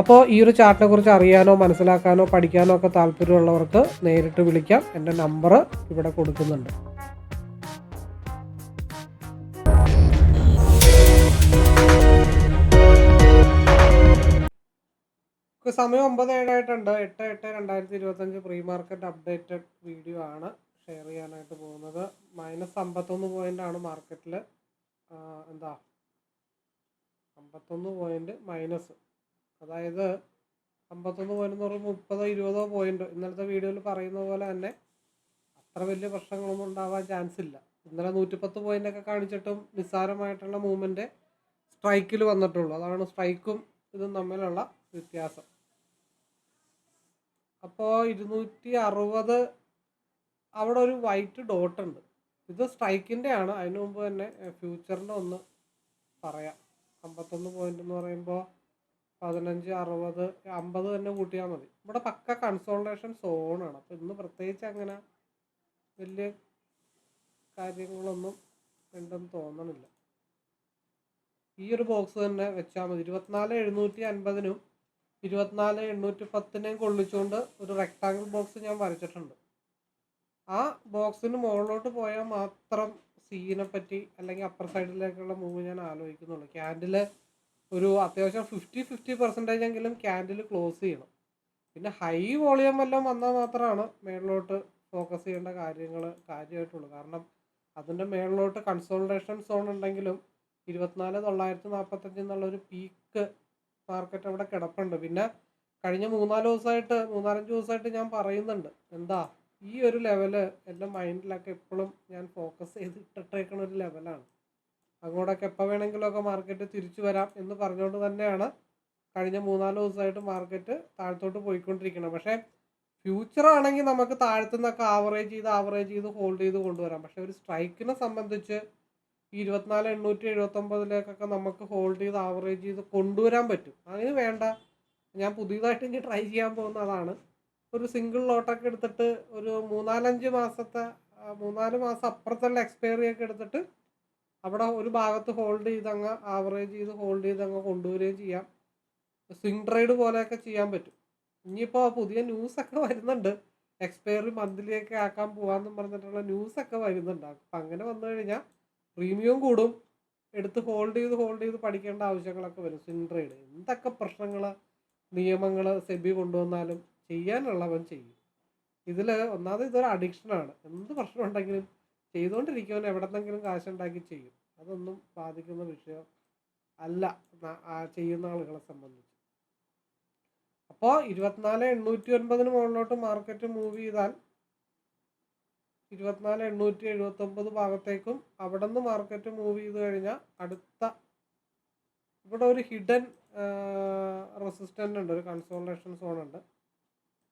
അപ്പോൾ ഈ ഒരു ചാർട്ടിനെ കുറിച്ച് അറിയാനോ മനസ്സിലാക്കാനോ പഠിക്കാനോ ഒക്കെ താല്പര്യമുള്ളവർക്ക് നേരിട്ട് വിളിക്കാം. എന്റെ നമ്പർ ഇവിടെ കൊടുക്കുന്നുണ്ട്. മാർക്കറ്റ് അപ്ഡേറ്റഡ് വീഡിയോ ആണ് ഷെയർ പോകുന്നത്. മാർക്കറ്റിൽ എന്താ? അമ്പത്തൊന്ന് പോയിന്റ് മൈനസ് അതായത് അമ്പത്തൊന്ന് പോയിന്റ് എന്ന് പറയുമ്പോൾ മുപ്പതോ ഇരുപതോ പോയിന്റ് ഇന്നലത്തെ വീഡിയോയിൽ പറയുന്ന പോലെ തന്നെ അത്ര വലിയ പ്രശ്നങ്ങളൊന്നും ഉണ്ടാവാൻ ചാൻസ് ഇല്ല. ഇന്നലെ നൂറ്റിപ്പത്ത് പോയിന്റ് ഒക്കെ കാണിച്ചിട്ടും നിസ്സാരമായിട്ടുള്ള മൂവ്മെന്റ് സ്ട്രൈക്കിൽ വന്നിട്ടുള്ളൂ. അതാണ് സ്ട്രൈക്കും ഇതും തമ്മിലുള്ള വ്യത്യാസം. അപ്പോൾ ഇരുന്നൂറ്റി അറുപത് അവിടെ ഒരു വൈറ്റ് ഡോട്ട് ഉണ്ട്. ഇത് സ്ട്രൈക്കിന്റെ ആണ്. അതിനു മുമ്പ് തന്നെ ഫ്യൂച്ചറിന്റെ ഒന്ന് പറയാം. അമ്പത്തൊന്ന് പോയിന്റ് എന്ന് പറയുമ്പോൾ പതിനഞ്ച് അറുപത് അമ്പത് തന്നെ കൂട്ടിയാൽ മതി. ഇവിടെ പക്ക കൺസോൾട്ടേഷൻ സോണാണ് അപ്പം ഇന്ന് പ്രത്യേകിച്ച് അങ്ങനെ വലിയ കാര്യങ്ങളൊന്നും ഉണ്ടെന്ന് തോന്നണില്ല. ഈ ഒരു ബോക്സ് തന്നെ വെച്ചാൽ മതി. ഇരുപത്തിനാല് എഴുന്നൂറ്റി അൻപതിനും ഇരുപത്തിനാല് എണ്ണൂറ്റി പത്തിനെയും കൊള്ളിച്ചുകൊണ്ട് ഒരു റെക്ടാങ്കിൾ ബോക്സ് ഞാൻ വരച്ചിട്ടുണ്ട്. ആ ബോക്സിന് മുകളിലോട്ട് പോയാൽ മാത്രം സീനെ പറ്റി അല്ലെങ്കിൽ അപ്പർ സൈഡിലേക്കുള്ള മൂവ് ഞാൻ ആലോചിക്കുന്നുള്ളൂ. ക്യാൻഡിൽ ഒരു അത്യാവശ്യം ഫിഫ്റ്റി ഫിഫ്റ്റി പെർസെന്റേജ് എങ്കിലും ക്യാൻഡിൽ ക്ലോസ് ചെയ്യണം. പിന്നെ ഹൈ വോളിയം എല്ലാം വന്നാൽ മാത്രമാണ് മേളിലോട്ട് ഫോക്കസ് ചെയ്യേണ്ട കാര്യങ്ങൾ കാര്യമായിട്ടുള്ളൂ. കാരണം അതിന്റെ മേളിലോട്ട് കൺസോൾട്ടേഷൻ സോൺ ഉണ്ടെങ്കിലും ഇരുപത്തിനാല് തൊള്ളായിരത്തി നാൽപ്പത്തഞ്ച് എന്നുള്ളൊരു പീക്ക് മാർക്കറ്റ് അവിടെ കിടപ്പുണ്ട്. പിന്നെ കഴിഞ്ഞ മൂന്നാൽ ദിവസമായിട്ട് മൂന്നാലഞ്ച് ദിവസമായിട്ട് ഞാൻ പറയുന്നുണ്ട്. എന്താ ഈ ഒരു ലെവൽ എന്റെ മൈൻഡിലൊക്കെ എപ്പോഴും ഞാൻ ഫോക്കസ് ചെയ്ത് ഇട്ടിട്ടേക്കുന്ന ഒരു ലെവലാണ് അങ്ങോട്ടൊക്കെ എപ്പോൾ വേണമെങ്കിലുമൊക്കെ മാർക്കറ്റ് തിരിച്ചു വരാം എന്ന് പറഞ്ഞുകൊണ്ട് തന്നെയാണ് കഴിഞ്ഞ മൂന്നാൽ ദിവസമായിട്ട് മാർക്കറ്റ് താഴത്തോട്ട് പോയിക്കൊണ്ടിരിക്കുന്നത്. പക്ഷേ ഫ്യൂച്ചർ ആണെങ്കിൽ നമുക്ക് താഴത്തുനിന്നൊക്കെ ആവറേജ് ചെയ്ത് ആവറേജ് ചെയ്ത് ഹോൾഡ് ചെയ്ത് കൊണ്ടുവരാം. പക്ഷേ ഒരു സ്ട്രൈക്കിനെ സംബന്ധിച്ച് ഈ ഇരുപത്തിനാല് എണ്ണൂറ്റി എഴുപത്തൊമ്പതിലേക്കൊക്കെ നമുക്ക് ഹോൾഡ് ചെയ്ത് ആവറേജ് ചെയ്ത് കൊണ്ടുവരാൻ പറ്റും. അതിന് വേണ്ട. ഞാൻ പുതിയതായിട്ട് ഇനി ട്രൈ ചെയ്യാൻ പോകുന്ന അതാണ്. ഒരു സിംഗിൾ ലോട്ടൊക്കെ എടുത്തിട്ട് ഒരു മൂന്നാലഞ്ച് മാസത്തെ മൂന്നാൽ മാസം അപ്പുറത്തുള്ള എക്സ്പയറി ഒക്കെ എടുത്തിട്ട് അവിടെ ഒരു ഭാഗത്ത് ഹോൾഡ് ചെയ്ത് അങ്ങ് ആവറേജ് ചെയ്ത് ഹോൾഡ് ചെയ്ത് അങ്ങ് കൊണ്ടുവരികയും ചെയ്യാം. സ്വിംഗ് ട്രേഡ് പോലെയൊക്കെ ചെയ്യാൻ പറ്റും. ഇനിയിപ്പോൾ പുതിയ ന്യൂസ് ഒക്കെ വരുന്നുണ്ട്. എക്സ്പയറി മന്ത്ലിയൊക്കെ ആക്കാൻ പോകാമെന്നും പറഞ്ഞിട്ടുള്ള ന്യൂസൊക്കെ വരുന്നുണ്ട്. അപ്പം അങ്ങനെ വന്നു കഴിഞ്ഞാൽ പ്രീമിയം കൂടും. എടുത്ത് ഹോൾഡ് ചെയ്ത് ഹോൾഡ് ചെയ്ത് പഠിക്കേണ്ട ആവശ്യങ്ങളൊക്കെ വരും. സ്വിംഗ് ട്രേഡ് എന്തൊക്കെ പ്രശ്നങ്ങൾ നിയമങ്ങൾ സെബി കൊണ്ടുവന്നാലും ചെയ്യാനുള്ളവൻ ചെയ്യും. ഇതിൽ ഒന്നാമത് ഇതൊരു അഡിക്ഷനാണ് എന്ത് പ്രശ്നം ഉണ്ടെങ്കിലും ചെയ്തുകൊണ്ടിരിക്കുവൻ എവിടെന്നെങ്കിലും കാശുണ്ടാക്കി ചെയ്യും. അതൊന്നും ബാധിക്കുന്ന വിഷയം അല്ല ചെയ്യുന്ന ആളുകളെ സംബന്ധിച്ച്. അപ്പോൾ ഇരുപത്തിനാല് എണ്ണൂറ്റി ഒൻപതിന് മുകളിലോട്ട് മാർക്കറ്റ് മൂവ് ചെയ്താൽ ഇരുപത്തിനാല് എണ്ണൂറ്റി എഴുപത്തി ഒമ്പത് ഭാഗത്തേക്കും അവിടെ നിന്ന് മാർക്കറ്റ് മൂവ് ചെയ്ത് കഴിഞ്ഞാൽ അടുത്ത ഇവിടെ ഒരു ഹിഡൻ റെസിസ്റ്റന്റ് ഉണ്ട്. ഒരു കൺസോൾട്ടേഷൻ സോൺ ഉണ്ട്.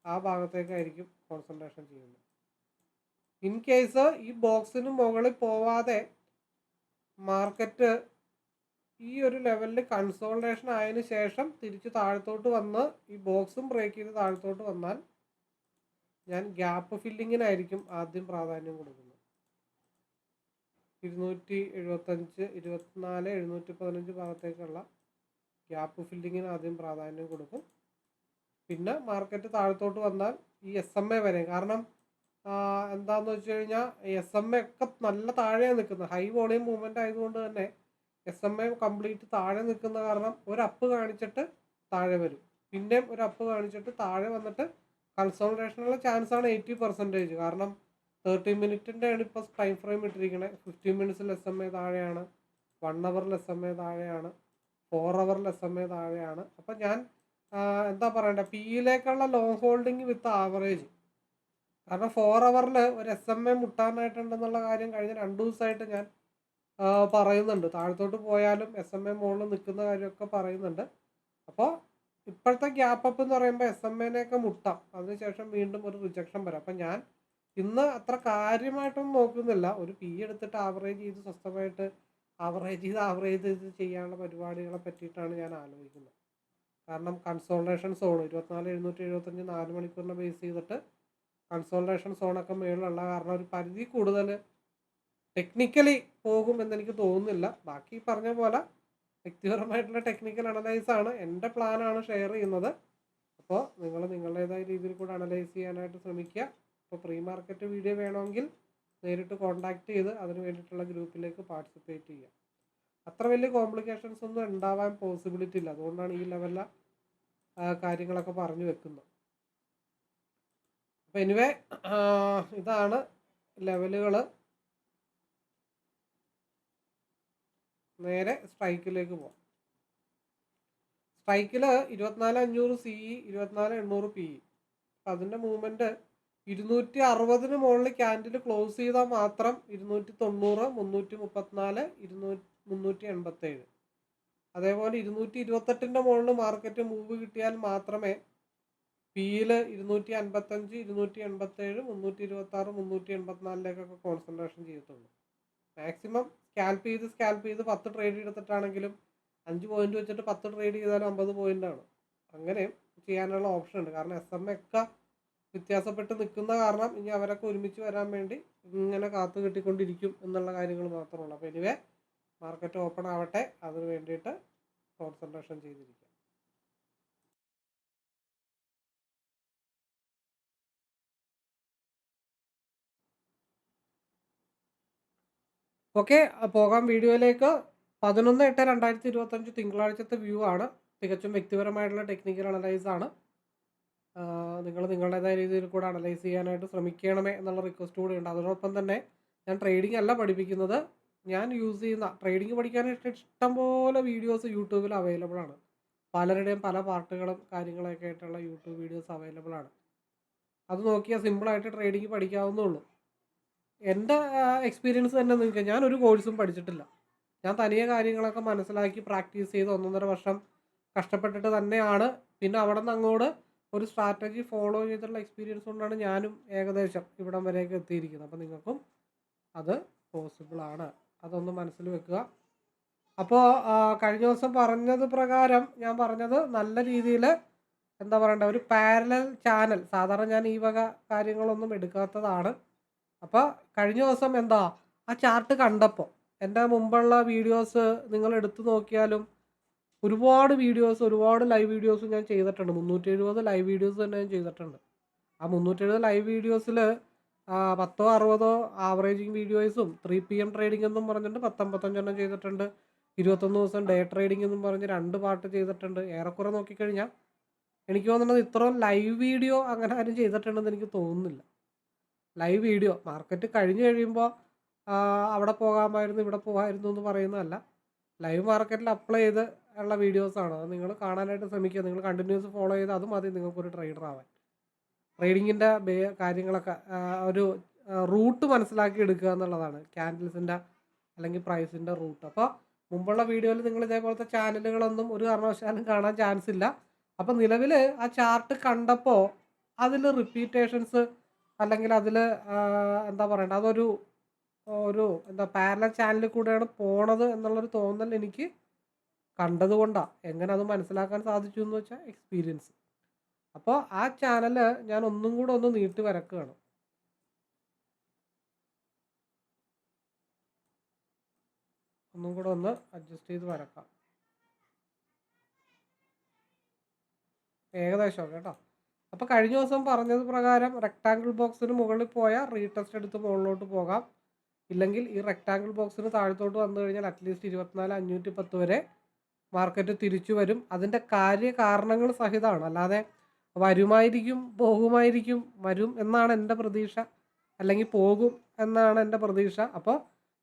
ആ ഭാഗത്തേക്കായിരിക്കും കോൺസെൻട്രേഷൻ ചെയ്യുന്നത്. ഇൻ കേസ് ഈ ബോക്സിന് മുകളിൽ പോവാതെ മാർക്കറ്റ് ഈ ഒരു ലെവലിൽ കൺസോൾട്ടേഷൻ ആയതിനു ശേഷം തിരിച്ച് താഴത്തോട്ട് വന്ന് ഈ ബോക്സും ബ്രേക്ക് ചെയ്ത് താഴത്തോട്ട് വന്നാൽ ഞാൻ ഗ്യാപ്പ് ഫില്ലിങ്ങിനായിരിക്കും ആദ്യം പ്രാധാന്യം കൊടുക്കുന്നത്. ഇരുന്നൂറ്റി എഴുപത്തഞ്ച് ഇരുപത്തിനാല് എഴുന്നൂറ്റി പതിനഞ്ച് ഭാഗത്തേക്കുള്ള ഗ്യാപ്പ് ഫില്ലിങ്ങിന് ആദ്യം പ്രാധാന്യം കൊടുക്കും. പിന്നെ മാർക്കറ്റ് താഴത്തോട്ട് വന്നാൽ ഈ എസ് എം എ വരെ. കാരണം എന്താന്ന് വെച്ച് കഴിഞ്ഞാൽ എസ് എം എ ഒക്കെ നല്ല താഴെയാണ് നിൽക്കുന്നത്. ഹൈ വോളിയം മൂവ്മെന്റ് ആയതുകൊണ്ട് തന്നെ എസ് എം എ കംപ്ലീറ്റ് താഴെ നിൽക്കുന്ന കാരണം ഒരു അപ്പ് കാണിച്ചിട്ട് താഴെ വരും. പിന്നെയും ഒരു അപ്പ് കാണിച്ചിട്ട് താഴെ വന്നിട്ട് കൺസോൾട്ടേഷനുള്ള ചാൻസ് ആണ് എയ്റ്റി പെർസെന്റേജ് കാരണം തേർട്ടി മിനിറ്റിന്റെ ആണ് ഇപ്പോൾ ടൈം ഫ്രെയിം ഇട്ടിരിക്കുന്നത് ഫിഫ്റ്റീൻ മിനിറ്റ്സിൽ എസ് എം എ താഴെയാണ്. വൺ അവറിൽ എസ് എം എ താഴെയാണ്. ഫോർ അവറിൽ എസ് എം എ താഴെയാണ്. അപ്പം ഞാൻ എന്താ പറയണ്ടേ? പിയിലേക്കുള്ള ലോങ് ഹോൾഡിങ് വിത്ത് ആവറേജ് കാരണം ഫോർ അവറിൽ ഒരു എസ് എം എ മുട്ടാനായിട്ടുണ്ടെന്നുള്ള കാര്യം കഴിഞ്ഞ രണ്ട് ദിവസമായിട്ട് ഞാൻ പറയുന്നുണ്ട്. താഴത്തോട്ട് പോയാലും എസ് എം എ മുകളിൽ നിൽക്കുന്ന കാര്യമൊക്കെ പറയുന്നുണ്ട്. അപ്പോൾ ഇപ്പോഴത്തെ ഗ്യാപ്പ് അപ്പ് എന്ന് പറയുമ്പോൾ എസ് എം എനെയൊക്കെ മുട്ടാം. അതിനുശേഷം വീണ്ടും ഒരു റിജക്ഷൻ വരാം. അപ്പം ഞാൻ ഇന്ന് അത്ര കാര്യമായിട്ടൊന്നും നോക്കുന്നില്ല. ഒരു പി എടുത്തിട്ട് ആവറേജ് ചെയ്ത് സ്വസ്ഥമായിട്ട് ആവറേജ് ചെയ്ത് ആവറേജ് ചെയ്ത് ചെയ്യാനുള്ള പരിപാടികളെ പറ്റിയിട്ടാണ് ഞാൻ ആലോചിക്കുന്നത്. കാരണം കൺസോൾട്ടേഷൻ സോൺ ഇരുപത്തിനാല് എഴുന്നൂറ്റി എഴുപത്തഞ്ച് നാല് മണിക്കൂറിനെ ബേസ് ചെയ്തിട്ട് കൺസോൾട്ടേഷൻ സോണൊക്കെ മേളിലുള്ള കാരണം ഒരു പരിധി കൂടുതൽ ടെക്നിക്കലി പോകും എന്നെനിക്ക് തോന്നുന്നില്ല. ബാക്കി പറഞ്ഞ പോലെ വ്യക്തിപരമായിട്ടുള്ള ടെക്നിക്കൽ അനലൈസ് ആണ്. എന്റെ പ്ലാനാണ് ഷെയർ ചെയ്യുന്നത്. അപ്പോൾ നിങ്ങൾ നിങ്ങളുടേതായ രീതിയിൽ കൂടെ അനലൈസ് ചെയ്യാനായിട്ട് ശ്രമിക്കുക. അപ്പോൾ പ്രീ മാർക്കറ്റ് വീഡിയോ വേണമെങ്കിൽ നേരിട്ട് കോൺടാക്ട് ചെയ്ത് അതിന് വേണ്ടിയിട്ടുള്ള ഗ്രൂപ്പിലേക്ക് പാർട്ടിസിപ്പേറ്റ് ചെയ്യുക. അത്ര വലിയ കോംപ്ലിക്കേഷൻസ് ഒന്നും ഉണ്ടാവാൻ പോസിബിലിറ്റി ഇല്ല. അതുകൊണ്ടാണ് ഈ ലെവലിലെ കാര്യങ്ങളൊക്കെ പറഞ്ഞു വെക്കുന്നത്. അപ്പോൾ എനിവേ ഇതാണ് ലെവലുകൾ നേരെ സ്ട്രൈക്കിലേക്ക് പോകാം സ്ട്രൈക്കിൽ ഇരുപത്തിനാല് അഞ്ഞൂറ് സി ഇ ഇരുപത്തിനാല് എണ്ണൂറ് പി ഇ അതിന്റെ മൂവ്മെന്റ് ഇരുന്നൂറ്റി അറുപതിന് മുകളിൽ ക്യാൻഡിൽ ക്ലോസ് ചെയ്താൽ മാത്രം ഇരുന്നൂറ്റി തൊണ്ണൂറ് മുന്നൂറ്റി മുപ്പത്തിനാല് ഇരുന്നൂറ്റി മുന്നൂറ്റി എൺപത്തേഴ് അതേപോലെ ഇരുന്നൂറ്റി ഇരുപത്തെട്ടിന്റെ മുകളിൽ മാർക്കറ്റ് മൂവ് കിട്ടിയാൽ മാത്രമേ പിയിൽ ഇരുന്നൂറ്റി അൻപത്തഞ്ച് ഇരുന്നൂറ്റി എൺപത്തേഴ് മുന്നൂറ്റി ഇരുപത്തി ആറ് മുന്നൂറ്റി എൺപത്തിനാലിലേക്കൊക്കെ കോൺസെൻട്രേഷൻ ചെയ്തിട്ടുള്ളൂ മാക്സിമം സ്കാൽപ്പ് ചെയ്ത് സ്കാൽപ്പ് ചെയ്ത് പത്ത് ട്രേഡ് എടുത്തിട്ടാണെങ്കിലും അഞ്ച് പോയിന്റ് വെച്ചിട്ട് പത്ത് ട്രേഡ് ചെയ്താലും അമ്പത് പോയിന്റ് ആണ്. അങ്ങനെയും ചെയ്യാനുള്ള ഓപ്ഷൻ ഉണ്ട്. കാരണം എസ് എം ഒക്കെ വ്യത്യാസപ്പെട്ട് നിൽക്കുന്ന കാരണം ഇനി അവരൊക്കെ ഒരുമിച്ച് വരാൻ വേണ്ടി ഇങ്ങനെ കാത്തു കിട്ടിക്കൊണ്ടിരിക്കും എന്നുള്ള കാര്യങ്ങൾ മാത്രമേ ഉള്ളൂ. അപ്പോൾ എനിവേ മാർക്കറ്റ് ഓപ്പൺ ആവട്ടെ. അതിന് വേണ്ടിയിട്ട് കോൺസെൻട്രേഷൻ ചെയ്തിരിക്കുക. ഓക്കെ പോകാം. വീഡിയോയിലേക്ക് പതിനൊന്ന് എട്ട് രണ്ടായിരത്തി ഇരുപത്തഞ്ച് തിങ്കളാഴ്ചത്തെ വ്യൂ ആണ്. തികച്ചും വ്യക്തിപരമായിട്ടുള്ള ടെക്നിക്കൽ അനലൈസ് ആണ്. നിങ്ങൾ നിങ്ങളുടേതായ രീതിയിൽ കൂടെ അനലൈസ് ചെയ്യാനായിട്ട് ശ്രമിക്കണമേ എന്നുള്ള റിക്വസ്റ്റ് കൂടെ ഉണ്ട്. അതോടൊപ്പം തന്നെ ഞാൻ ട്രേഡിംഗ് അല്ല പഠിപ്പിക്കുന്നത്. ഞാൻ യൂസ് ചെയ്യുന്ന ട്രേഡിംഗ് പഠിക്കാനായിട്ട് ഇഷ്ടംപോലെ വീഡിയോസ് യൂട്യൂബിൽ അവൈലബിൾ ആണ്. പലരുടെയും പല പാർട്ടുകളും കാര്യങ്ങളൊക്കെ ആയിട്ടുള്ള യൂട്യൂബ് വീഡിയോസ് അവൈലബിൾ ആണ്. അത് നോക്കിയാൽ സിമ്പിളായിട്ട് ട്രേഡിംഗ് പഠിക്കാവുന്നുള്ളൂ എന്റെ എക്സ്പീരിയൻസ് തന്നെ ഞാൻ ഒരു കോഴ്സും പഠിച്ചിട്ടില്ല. ഞാൻ തനിയെ കാര്യങ്ങളൊക്കെ മനസ്സിലാക്കി പ്രാക്ടീസ് ചെയ്ത് ഒന്നൊന്നര വർഷം കഷ്ടപ്പെട്ടിട്ട് തന്നെയാണ്. പിന്നെ അവിടെ നിന്ന് അങ്ങോട്ട് ഒരു സ്ട്രാറ്റജി ഫോളോ ചെയ്തിട്ടുള്ള എക്സ്പീരിയൻസ് കൊണ്ടാണ് ഞാനും ഏകദേശം ഇവിടം വരെയൊക്കെ എത്തിയിരിക്കുന്നത്. അപ്പോൾ നിങ്ങൾക്കും അത് പോസിബിളാണ് അതൊന്ന് മനസ്സിൽ വെക്കുക. അപ്പോൾ കഴിഞ്ഞ ദിവസം പറഞ്ഞത് പ്രകാരം ഞാൻ പറഞ്ഞത് നല്ല രീതിയിൽ എന്താ പറയണ്ട ഒരു പാരലൽ ചാനൽ സാധാരണ ഞാൻ ഈ വക കാര്യങ്ങളൊന്നും എടുക്കാത്തതാണ്. അപ്പോൾ കഴിഞ്ഞ ദിവസം എന്താ ആ ചാർട്ട് കണ്ടപ്പോൾ എന്റെ മുമ്പുള്ള വീഡിയോസ് നിങ്ങൾ എടുത്തു നോക്കിയാലും ഒരുപാട് വീഡിയോസ് ഒരുപാട് ലൈവ് വീഡിയോസ് ഞാൻ ചെയ്തിട്ടുണ്ട്. മുന്നൂറ്റി എഴുപത് ലൈവ് വീഡിയോസ് തന്നെ ഞാൻ ചെയ്തിട്ടുണ്ട്. ആ മുന്നൂറ്റി എഴുപത് ലൈവ് വീഡിയോസിൽ പത്തോ അറുപതോ ആവറേജിങ് വീഡിയോസും ത്രീ പി എം ട്രേഡിംഗ് എന്നും പറഞ്ഞിട്ട് പത്തൊമ്പത്തഞ്ചെണ്ണം ചെയ്തിട്ടുണ്ട്. ഇരുപത്തൊന്ന് ദിവസം ഡേ ട്രേഡിംഗ് എന്നും പറഞ്ഞ് രണ്ട് പാട്ട് ചെയ്തിട്ടുണ്ട്. ഏറെക്കുറെ നോക്കിക്കഴിഞ്ഞാൽ എനിക്ക് തോന്നുന്നത് ഇത്രയും ലൈവ് വീഡിയോ അങ്ങനെ ആരും ചെയ്തിട്ടുണ്ടെന്ന് എനിക്ക് തോന്നുന്നില്ല. ലൈവ് വീഡിയോ മാർക്കറ്റ് കഴിഞ്ഞ് കഴിയുമ്പോൾ അവിടെ പോകാമായിരുന്നു ഇവിടെ പോകാമായിരുന്നു എന്ന് പറയുന്നതല്ല. ലൈവ് മാർക്കറ്റിൽ അപ്ലൈ ചെയ്ത് ഉള്ള വീഡിയോസാണ് അത് നിങ്ങൾ കാണാനായിട്ട് ശ്രമിക്കുക. നിങ്ങൾ കണ്ടിന്യൂസ് ഫോളോ ചെയ്ത് അത് മതി. നിങ്ങൾക്കൊരു ട്രേഡർ ആവാൻ. ട്രേഡിങ്ങിന്റെ ബേ കാര്യങ്ങളൊക്കെ ഒരു റൂട്ട് മനസ്സിലാക്കി എടുക്കുക എന്നുള്ളതാണ്. ക്യാൻഡിൽസിന്റെ അല്ലെങ്കിൽ പ്രൈസിന്റെ റൂട്ട് അപ്പോൾ മുമ്പുള്ള വീഡിയോയിൽ നിങ്ങൾ ഇതേപോലത്തെ ചാനലുകളൊന്നും ഒരു കാരണവശാലും കാണാൻ ചാൻസ് ഇല്ല. അപ്പോൾ നിലവിൽ ആ ചാർട്ട് കണ്ടപ്പോൾ അതിൽ റിപ്പീറ്റേഷൻസ് അല്ലെങ്കിൽ അതിൽ എന്താ പറയണ്ട അതൊരു ഒരു എന്താ പാരലൽ ചാനലിൽ കൂടെയാണ് പോണത് എന്നുള്ളൊരു തോന്നൽ എനിക്ക് കണ്ടതുകൊണ്ടാണ് എങ്ങനെ അത് മനസ്സിലാക്കാൻ സാധിച്ചു എന്ന് വെച്ചാൽ എക്സ്പീരിയൻസ് അപ്പോൾ ആ ചാനൽ ഞാൻ ഒന്നും കൂടെ ഒന്ന് നീട്ടി വരക്കുകയാണ് ഒന്നും കൂടെ ഒന്ന് അഡ്ജസ്റ്റ് ചെയ്ത് വരക്കാം. ഏകദേശം കേട്ടോ. അപ്പോൾ കഴിഞ്ഞ ദിവസം പറഞ്ഞത് പ്രകാരം റെക്റ്റാങ്കിൾ ബോക്സിന് മുകളിൽ പോയാൽ റീടെസ്റ്റ് എടുത്ത് മുകളിലോട്ട് പോകാം. ഇല്ലെങ്കിൽ ഈ റെക്റ്റാങ്കിൾ ബോക്സിന് താഴത്തോട്ട് വന്നു കഴിഞ്ഞാൽ അറ്റ്ലീസ്റ്റ് ഇരുപത്തിനാല് അഞ്ഞൂറ്റി പത്ത് വരെ മാർക്കറ്റ് തിരിച്ചു വരും. അതിന്റെ കാര്യകാരണങ്ങൾ സഹിതമാണ്. അല്ലാതെ വരുമായിരിക്കും പോകുമായിരിക്കും വരും എന്നാണ് എന്റെ പ്രതീക്ഷ. അല്ലെങ്കിൽ പോകും എന്നാണ് എന്റെ പ്രതീക്ഷ. അപ്പോൾ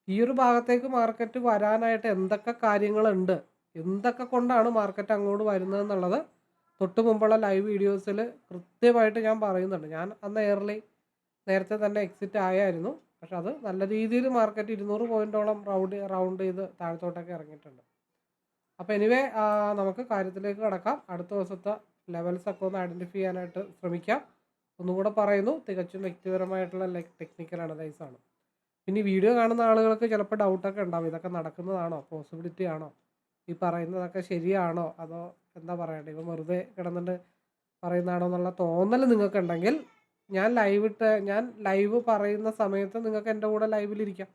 ഈ ഒരു ഭാഗത്തേക്ക് മാർക്കറ്റ് വരാനായിട്ട് എന്തൊക്കെ കാര്യങ്ങളുണ്ട്? എന്തൊക്കെ കൊണ്ടാണ് മാർക്കറ്റ് അങ്ങോട്ട് വരുന്നതെന്നുള്ളത് തൊട്ട് മുമ്പുള്ള ലൈവ് വീഡിയോസിൽ കൃത്യമായിട്ട് ഞാൻ പറയുന്നുണ്ട്. ഞാൻ അന്ന് എയർലി നേരത്തെ തന്നെ എക്സിറ്റ് ആയായിരുന്നു. പക്ഷെ അത് നല്ല രീതിയിൽ മാർക്കറ്റ് ഇരുന്നൂറ് പോയിന്റോളം റൗണ്ട് റൗണ്ട് ചെയ്ത് താഴത്തോട്ടൊക്കെ ഇറങ്ങിയിട്ടുണ്ട്. അപ്പോൾ എനിവേ നമുക്ക് കാര്യത്തിലേക്ക് കിടക്കാം. അടുത്ത ദിവസത്തെ ലെവൽസ് ഒക്കെ ഒന്ന് ഐഡന്റിഫൈ ചെയ്യാനായിട്ട് ശ്രമിക്കാം. ഒന്നുകൂടെ പറയുന്നു തികച്ചും വ്യക്തിപരമായിട്ടുള്ള ടെക്നിക്കൽ അനലൈസ് ആണ്. പിന്നെ വീഡിയോ കാണുന്ന ആളുകൾക്ക് ചിലപ്പോൾ ഡൗട്ടൊക്കെ ഉണ്ടാവും. ഇതൊക്കെ നടക്കുന്നതാണോ? പോസിബിലിറ്റി ആണോ? ഈ പറയുന്നതൊക്കെ ശരിയാണോ? അതോ എന്താ പറയണ്ടേ? ഇപ്പം വെറുതെ കിടന്നിട്ട് പറയുന്നതാണോ എന്നുള്ള തോന്നൽ നിങ്ങൾക്കുണ്ടെങ്കിൽ ഞാൻ ലൈവ് ഇട്ട് ഞാൻ ലൈവ് പറയുന്ന സമയത്ത് നിങ്ങൾക്ക് എന്റെ കൂടെ ലൈവിലിരിക്കാം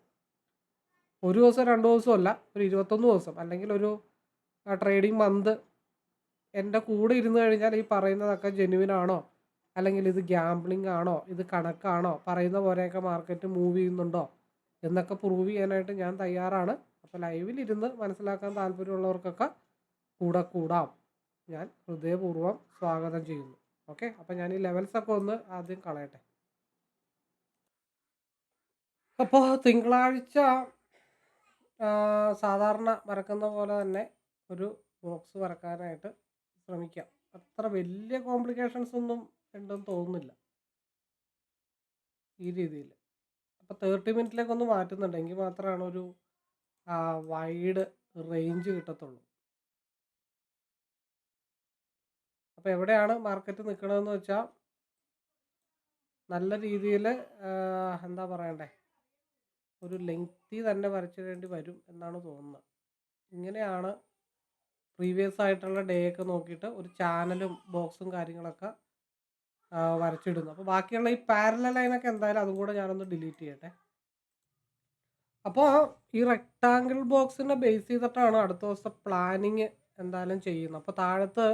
ഒരു ദിവസം രണ്ട് ദിവസം അല്ല ഒരു ഇരുപത്തൊന്ന് ദിവസം അല്ലെങ്കിൽ ഒരു ട്രേഡിംഗ് മന്ത് എന്റെ കൂടെ ഇരുന്ന് കഴിഞ്ഞാൽ ഈ പറയുന്നതൊക്കെ ജെന്യുവിൻ ആണോ? അല്ലെങ്കിൽ ഇത് ഗ്യാംബ്ലിംഗ് ആണോ? ഇത് കണക്കാണോ? പറയുന്ന പോലെയൊക്കെ മാർക്കറ്റ് മൂവ് ചെയ്യുന്നുണ്ടോ? എന്നൊക്കെ പ്രൂവ് ചെയ്യാനായിട്ട് ഞാൻ തയ്യാറാണ്. അപ്പോൾ ലൈവിലിരുന്ന് മനസ്സിലാക്കാൻ താല്പര്യമുള്ളവർക്കൊക്കെ കൂടെ കൂടാം. ഞാൻ ഹൃദയപൂർവം സ്വാഗതം ചെയ്യുന്നു. ഓക്കെ? അപ്പോൾ ഞാൻ ഈ ലെവൽസൊക്കെ ഒന്ന് ആദ്യം കളയട്ടെ. അപ്പോൾ തിങ്കളാഴ്ച സാധാരണ വരക്കുന്ന പോലെ തന്നെ ഒരു ബോക്സ് വരക്കാനായിട്ട് ശ്രമിക്കാം. അത്ര വലിയ കോംപ്ലിക്കേഷൻസ് ഒന്നും ഉണ്ടെന്ന് തോന്നുന്നില്ല. ഈ രീതിയിൽ. അപ്പോൾ തേർട്ടി മിനിറ്റിലേക്ക് ഒന്ന് മാറ്റുന്നുണ്ട്. എങ്കിൽ മാത്രമാണ് ഒരു വൈഡ് റേഞ്ച് കിട്ടത്തുള്ളൂ. അപ്പോൾ എവിടെയാണ് മാർക്കറ്റ് നിൽക്കണമെന്ന് വെച്ചാൽ നല്ല രീതിയിൽ എന്താ പറയണ്ടേ? ഒരു ലെങ്തി തന്നെ വരച്ചിടേണ്ടി വരും എന്നാണ് തോന്നുന്നത്. ഇങ്ങനെയാണ് പ്രീവിയസ് ആയിട്ടുള്ള ഡേ ഒക്കെ നോക്കിയിട്ട് ഒരു ചാനലും ബോക്സും കാര്യങ്ങളൊക്കെ വരച്ചിടുന്നു അപ്പോൾ ബാക്കിയുള്ള ഈ പാരലൽ ലൈനൊക്കെ എന്തായാലും അതും കൂടെ ഞാനൊന്ന് ഡിലീറ്റ് ചെയ്യട്ടെ. അപ്പോൾ ഈ റെക്ടാങ്കിൾ ബോക്സിനെ ബേസ് ചെയ്തിട്ടാണ് അടുത്ത ദിവസത്തെ പ്ലാനിങ് എന്തായാലും ചെയ്യുന്നു. അപ്പോൾ താഴത്ത്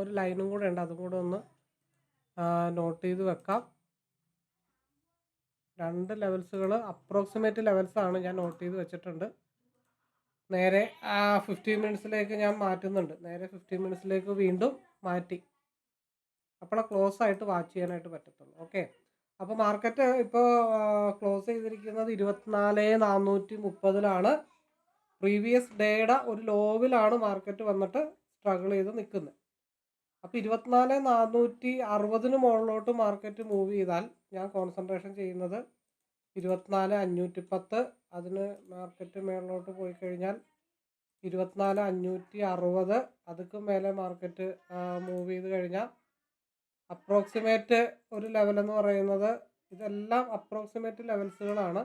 ഒരു ലൈനും കൂടെ ഉണ്ട്. അതും കൂടെ ഒന്ന് നോട്ട് ചെയ്ത് വെക്കാം. രണ്ട് ലെവൽസുകൾ അപ്രോക്സിമേറ്റ് ലെവൽസ് ആണ് ഞാൻ നോട്ട് ചെയ്ത് വെച്ചിട്ടുണ്ട്. നേരെ ഫിഫ്റ്റീൻ മിനിറ്റ്സിലേക്ക് ഞാൻ മാറ്റുന്നുണ്ട്. നേരെ ഫിഫ്റ്റീൻ മിനിറ്റ്സിലേക്ക് വീണ്ടും മാറ്റി. അപ്പോൾ ക്ലോസ് ആയിട്ട് വാച്ച് ചെയ്യാനായിട്ട് പറ്റത്തുള്ളൂ. ഓക്കെ അപ്പോൾ മാർക്കറ്റ് ഇപ്പോൾ ക്ലോസ് ചെയ്തിരിക്കുന്നത് ഇരുപത്തിനാല് നാനൂറ്റി മുപ്പതിലാണ്. പ്രീവിയസ് ഡേയുടെ ഒരു ലോവിലാണ് മാർക്കറ്റ് വന്നിട്ട് സ്ട്രഗിൾ ചെയ്ത് നിൽക്കുന്നത്. അപ്പോൾ ഇരുപത്തിനാല് നാനൂറ്റി അറുപതിന് മുകളിലോട്ട് മാർക്കറ്റ് മൂവ് ചെയ്താൽ ഞാൻ കോൺസെൻട്രേഷൻ ചെയ്യുന്നത് ഇരുപത്തിനാല് അഞ്ഞൂറ്റി പത്ത്. അതിന് മാർക്കറ്റ് മേളിലോട്ട് പോയി കഴിഞ്ഞാൽ ഇരുപത്തിനാല് അഞ്ഞൂറ്റി അറുപത്. അതുക്ക് മേലെ മാർക്കറ്റ് മൂവ് ചെയ്ത് കഴിഞ്ഞാൽ അപ്രോക്സിമേറ്റ് ഒരു ലെവൽ എന്ന് പറയുന്നത് ഇതെല്ലാം അപ്രോക്സിമേറ്റ് ലെവൽസുകളാണ്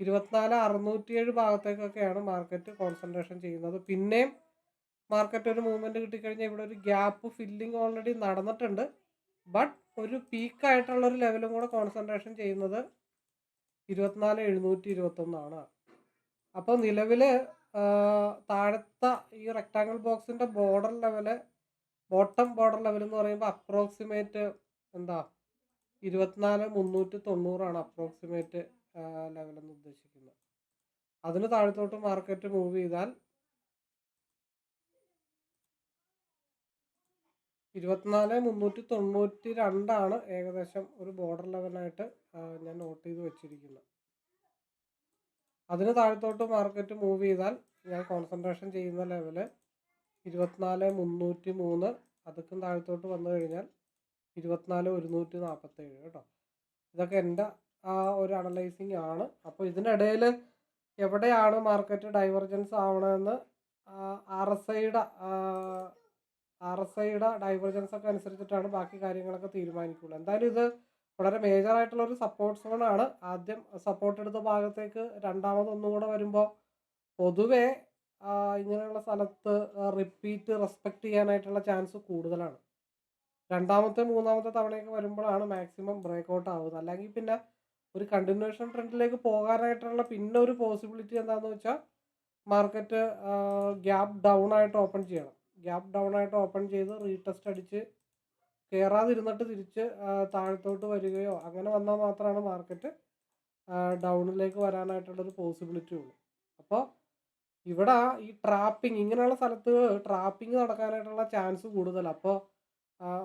ഇരുപത്തിനാല് അറുന്നൂറ്റിയേഴ് ഭാഗത്തേക്കൊക്കെയാണ് മാർക്കറ്റ് കോൺസെൻട്രേഷൻ ചെയ്യുന്നത്. പിന്നെയും മാർക്കറ്റ് ഒരു മൂവ്മെന്റ് കിട്ടിക്കഴിഞ്ഞാൽ ഇവിടെ ഒരു ഗ്യാപ്പ് ഫില്ലിംഗ് ഓൾറെഡി നടന്നിട്ടുണ്ട്. ബട്ട് ഒരു പീക്കായിട്ടുള്ള ഒരു ലെവലും കൂടെ കോൺസെൻട്രേഷൻ ചെയ്യുന്നത് ഇരുപത്തിനാല് എഴുന്നൂറ്റി ഇരുപത്തൊന്നാണ് അപ്പോൾ നിലവിൽ താഴത്തെ ഈ റെക്ടാങ്കിൾ ബോക്സിന്റെ border level bottom border level എന്ന് പറയുമ്പോൾ അപ്രോക്സിമേറ്റ് എന്താ? ഇരുപത്തിനാല് മുന്നൂറ്റി തൊണ്ണൂറാണ് അപ്രോക്സിമേറ്റ് ലെവൽ എന്ന് ഉദ്ദേശിക്കുന്നത് അതിന് താഴത്തോട്ട് മാർക്കറ്റ് മൂവ് ചെയ്താൽ ഇരുപത്തിനാല് മുന്നൂറ്റി തൊണ്ണൂറ്റി രണ്ടാണ് ഏകദേശം ഒരു ബോർഡർ ലെവലായിട്ട് ഞാൻ നോട്ട് ചെയ്ത് വെച്ചിരിക്കുന്നത് അതിന് താഴത്തോട്ട് മാർക്കറ്റ് മൂവ് ചെയ്താൽ ഞാൻ കോൺസെൻട്രേഷൻ ചെയ്യുന്ന ലെവൽ ഇരുപത്തിനാല് മുന്നൂറ്റി മൂന്ന് അതൊക്കെ താഴത്തോട്ട് വന്നു കഴിഞ്ഞാൽ ഇരുപത്തിനാല് ഒരുന്നൂറ്റി നാൽപ്പത്തേഴ് കേട്ടോ. ഇതൊക്കെ എന്റെ ആ ഒരു അനലൈസിങ് ആണ്. അപ്പോൾ ഇതിനിടയിൽ എവിടെയാണ് മാർക്കറ്റ് ഡൈവർജൻസ് ആവണമെന്ന് ആർ എസ് ഐയുടെ ആർ എസ് ഐയുടെ ഡൈവർജൻസ് ഒക്കെ അനുസരിച്ചിട്ടാണ് ബാക്കി കാര്യങ്ങളൊക്കെ തീരുമാനിക്കുള്ളൂ. എന്തായാലും ഇത് വളരെ മേജർ ആയിട്ടുള്ള ഒരു സപ്പോർട്ട് സോണാണ് ആദ്യം സപ്പോർട്ട് എടുത്ത ഭാഗത്തേക്ക് രണ്ടാമത് ഒന്നും കൂടെ വരുമ്പോൾ പൊതുവേ ഇങ്ങനെയുള്ള സ്ഥലത്ത് റിപ്പീറ്റ് റെസ്പെക്റ്റ് ചെയ്യാനായിട്ടുള്ള ചാൻസ് കൂടുതലാണ്. രണ്ടാമത്തെ മൂന്നാമത്തെ തവണയൊക്കെ വരുമ്പോഴാണ് മാക്സിമം ബ്രേക്ക് ഔട്ട് ആവുന്നത്. അല്ലെങ്കിൽ പിന്നെ ഒരു കണ്ടിന്യൂഷൻ ട്രെൻഡിലേക്ക് പോകാനായിട്ടുള്ള പിന്നെ ഒരു പോസിബിലിറ്റി എന്താണെന്ന് വെച്ചാൽ മാർക്കറ്റ് ഗ്യാപ്പ് ഡൗൺ ആയിട്ട് ഓപ്പൺ ചെയ്യണം. ഗ്യാപ്പ് ഡൗൺ ആയിട്ട് ഓപ്പൺ ചെയ്ത് റീടെസ്റ്റ് അടിച്ച് കയറാതിരുന്നിട്ട് തിരിച്ച് താഴത്തോട്ട് വരികയോ അങ്ങനെ വന്നാൽ മാത്രമാണ് മാർക്കറ്റ് ഡൗണിലേക്ക് വരാനായിട്ടുള്ളൊരു പോസിബിലിറ്റി ഉള്ളൂ. അപ്പോൾ ഇവിടെ ഈ ട്രാപ്പിംഗ് ഇങ്ങനെയുള്ള സ്ഥലത്ത് ട്രാപ്പിംഗ് നടക്കാനായിട്ടുള്ള ചാൻസ് കൂടുതലാണ് അപ്പോൾ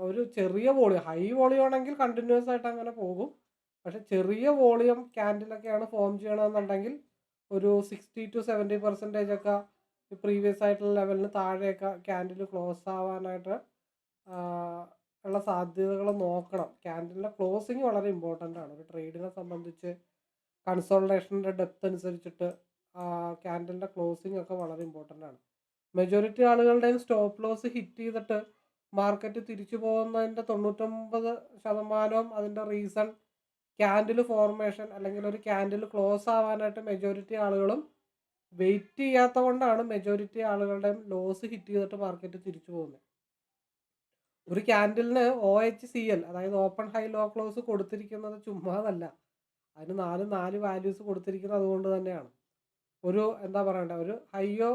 ഒരു ചെറിയ വോളിയം ഹൈ വോളിയം ആണെങ്കിൽ കണ്ടിന്യൂസ് ആയിട്ട് അങ്ങനെ പോകും. പക്ഷെ ചെറിയ വോളിയം ക്യാൻഡിലൊക്കെയാണ് ഫോം ചെയ്യണമെന്നുണ്ടെങ്കിൽ ഒരു സിക്സ്റ്റി ടു സെവന്റി പെർസെന്റേജ് ഒക്കെ പ്രീവിയസ് ആയിട്ടുള്ള ലെവലിന് താഴെയൊക്കെ ക്യാൻഡിൽ ക്ലോസ് ആവാനായിട്ട് ഉള്ള സാധ്യതകൾ നോക്കണം. ക്യാൻഡിലിന്റെ ക്ലോസിങ് വളരെ ഇമ്പോർട്ടന്റ് ആണ്. ഒരു ട്രേഡിനെ സംബന്ധിച്ച് കൺസോൾട്ടേഷന്റെ ഡെപ്ത് അനുസരിച്ചിട്ട് ക്യാൻഡിലിന്റെ ക്ലോസിങ് ഒക്കെ വളരെ ഇമ്പോർട്ടന്റ് ആണ്. മെജോറിറ്റി ആളുകളുടെയും സ്റ്റോപ്പ് ലോസ് ഹിറ്റ് ചെയ്തിട്ട് മാർക്കറ്റ് തിരിച്ചു പോകുന്നതിന്റെ തൊണ്ണൂറ്റൊമ്പത് ശതമാനവും അതിന്റെ റീസൺ ക്യാൻഡിൽ ഫോർമേഷൻ അല്ലെങ്കിൽ ഒരു ക്യാൻഡിൽ ക്ലോസ് ആവാനായിട്ട് മെജോറിറ്റി ആളുകളും വെയിറ്റ് ചെയ്യാത്ത കൊണ്ടാണ് മെജോറിറ്റി ആളുകളുടെയും ലോസ് ഹിറ്റ് ചെയ്തിട്ട് മാർക്കറ്റ് തിരിച്ചു പോകുന്നത്. ഒരു ക്യാൻഡിലിന് ഒ എച്ച് സി എൽ അതായത് ഓപ്പൺ ഹൈ ലോ ക്ലോസ് കൊടുത്തിരിക്കുന്നത് ചുമ്മാതല്ല. അതിന് നാല് നാല് വാല്യൂസ് കൊടുത്തിരിക്കുന്നത് അതുകൊണ്ട് തന്നെയാണ്. ഒരു എന്താ പറയണ്ടേ ഒരു ഹൈയോ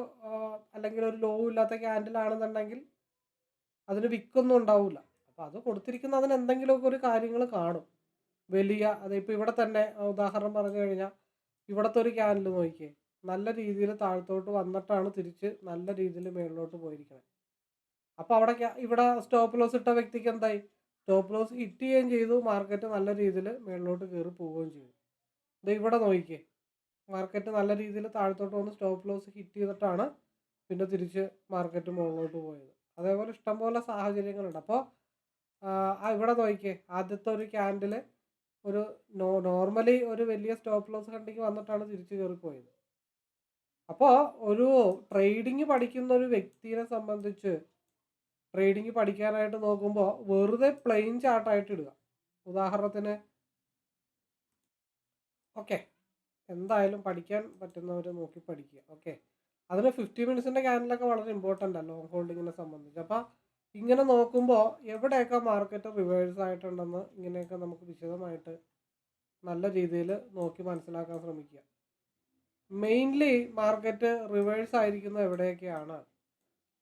അല്ലെങ്കിൽ ഒരു ലോ ഇല്ലാത്ത ക്യാൻഡിൽ ആണെന്നുണ്ടെങ്കിൽ അതിന് വിക്കൊന്നും ഉണ്ടാവില്ല അപ്പോൾ അത് കൊടുത്തിരിക്കുന്ന അതിന് എന്തെങ്കിലുമൊക്കെ ഒരു കാര്യങ്ങൾ കാണും. വലിയ അതിപ്പോൾ ഇവിടെ തന്നെ ഉദാഹരണം പറഞ്ഞു കഴിഞ്ഞാൽ ഇവിടുത്തെ ഒരു ക്യാനൽ നോക്കിയേ നല്ല രീതിയിൽ താഴത്തോട്ട് വന്നിട്ടാണ് തിരിച്ച് നല്ല രീതിയിൽ മേളിലോട്ട് പോയിരിക്കുന്നത് അപ്പോൾ അവിടെ ഇവിടെ സ്റ്റോപ്പ് ലോസ് ഇട്ട വ്യക്തിക്ക് എന്തായി? സ്റ്റോപ്പ് ലോസ് ഹിറ്റ് ചെയ്യുകയും ചെയ്തു മാർക്കറ്റ് നല്ല രീതിയിൽ മേളിലോട്ട് കയറി പോവുകയും ചെയ്തു. ഇത് ഇവിടെ നോക്കിയേ മാർക്കറ്റ് നല്ല രീതിയിൽ താഴത്തോട്ട് വന്ന് സ്റ്റോപ്പ് ലോസ് ഹിറ്റ് ചെയ്തിട്ടാണ് പിന്നെ തിരിച്ച് മാർക്കറ്റ് മുകളിലോട്ട് പോയത്. അതേപോലെ ഇഷ്ടംപോലെ സാഹചര്യങ്ങളുണ്ട്. അപ്പോൾ ഇവിടെ നോക്കിയേ ആദ്യത്തെ ഒരു ക്യാൻഡിൽ ഒരു നോർമലി ഒരു വലിയ സ്റ്റോപ്പ് ലോസ് കണ്ടിക്ക് വന്നിട്ടാണ് തിരിച്ചു പോയത്. അപ്പോൾ ഒരു ട്രേഡിങ് പഠിക്കുന്ന ഒരു വ്യക്തിയെ സംബന്ധിച്ച് ട്രേഡിങ് പഠിക്കാനായിട്ട് നോക്കുമ്പോൾ വെറുതെ പ്ലെയിൻ ചാർട്ടായിട്ട് ഇടുക. ഉദാഹരണത്തിന് ഓക്കെ എന്തായാലും പഠിക്കാൻ പറ്റുന്നവർ നോക്കി പഠിക്കുക ഓക്കെ അതിന് ഫിഫ്റ്റി മിനിറ്റ്സിന്റെ ക്യാൻഡിലൊക്കെ വളരെ ഇമ്പോർട്ടന്റ് ആണ് ലോങ് ഹോൾഡിങ്ങിനെ സംബന്ധിച്ച്. അപ്പോൾ ഇങ്ങനെ നോക്കുമ്പോൾ എവിടെയൊക്കെ മാർക്കറ്റ് റിവേഴ്സ് ആയിട്ടുണ്ടെന്ന് ഇങ്ങനെയൊക്കെ നമുക്ക് വിശദമായിട്ട് നല്ല രീതിയിൽ നോക്കി മനസ്സിലാക്കാൻ ശ്രമിക്കുക. മെയിൻലി മാർക്കറ്റ് റിവേഴ്സ് ആയിരിക്കുന്ന എവിടെയൊക്കെയാണ്?